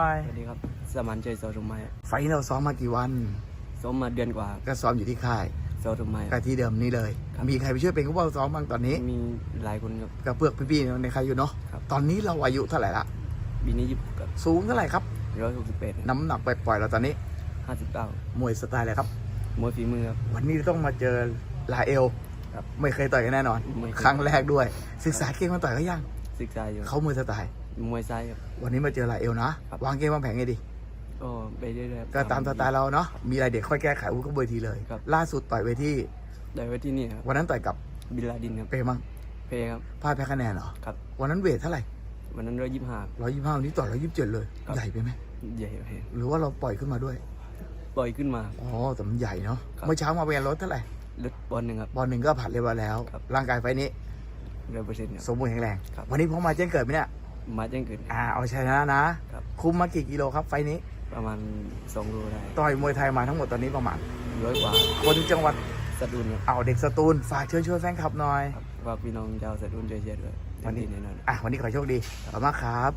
ไปสวัสดีครับสมานเจยโซทุมไม้ไฟท์เราซ้อมมากี่วัน ซ้อมมาเดือนกว่าก็ซ้อมอยู่ที่ค่ายโซทุมไม้ก็ที่เดิมนี่เลย ครับ มีใครไปช่วยเป็นผู้เฝ้าซ้อมบ้างตอนนี้มีหลายคนครับ กับเพือกพี่ๆในใครอยู่เนาะครับ ตอนนี้เราอายุเท่าไหร่ละปีนี้ยี่สิบกับสูงเท่าไหร่ครับ ร้อยหกสิบแปดน้ำหนักปล่อยๆเราตอนนี้ห้าสิบเก้ามวยสไตล์อะไรครับ มวยฝีมือครับ วันนี้ต้องมาเจอลาเอลครับไม่เคยต่อยกันแน่นอน ไม่เคย ครั้งแรกด้วย ศึกษาเกมมาต่อยเขายังศึกษาอยู่เขามวยสไตล์ มวยซ้ายครับ วันนี้มาเจอลาเอลนะ ครับ วางเกมวางแผนไงดี ก็ไปเรื่อยๆ ก็ตามสไตล์เราเนาะ มีอะไรเด็กค่อยแก้ไขอุ้ก็เวทีเลย ครับ ล่าสุดต่อยเวทีได้ไว้ที่นี่ครับ วันนั้นต่อยกับบิลลาดินครับ เปมังเพครับพลาดแพ้คะแนนเหรอ ครับ วันนั้นเวทเท่าไหร่วันนั้นร้อยยี่สิบห้า ร้อยยี่สิบห้าวันนี้ต่อร้อยยี่สิบเจ็ดเลย ครับ ใหญ่ไปไหม ใหญ่เพหรือว่าเราปล่อยขึ้นมาด้วย ปล่อยขึ้นมา อ๋อแต่มันใหญ่เนาะ ครับ เมื่อเช้ามาเป็นรถเท่าไหร่ลดบอลหนึ่งครับ บอลหนึ่งก็ผ่านเรียบร้อยแล้ว ครับ ร่างกายไฟนี้ ร้อยเปอร์เซ็นต์ครับ สมบูรณ์แข็งแรง ครับ วันนี้พอมาแจ้งเกิดไหมเนี่ย มาแจ้งเกิด อ่าเอาชนะนะ ครับ คุมมากี่กิโลครับไฟนี้ ประมาณสองโลได้ต่อยมวยไทยมาทั้งหมดตอนนี้ประมาณ ร้อยกว่าคนจังหวัดสะดุนครับเอาเด็กสตูลฝากเชิญชวนแฟนคลับหน่อย ครับฝากพี่น้องชาวสะดุนช่วยเชียร์ด้วยวันนี้ เต็มที่แน่นอน อะวันนี้ขอโชคดีขอบคุณมากครับ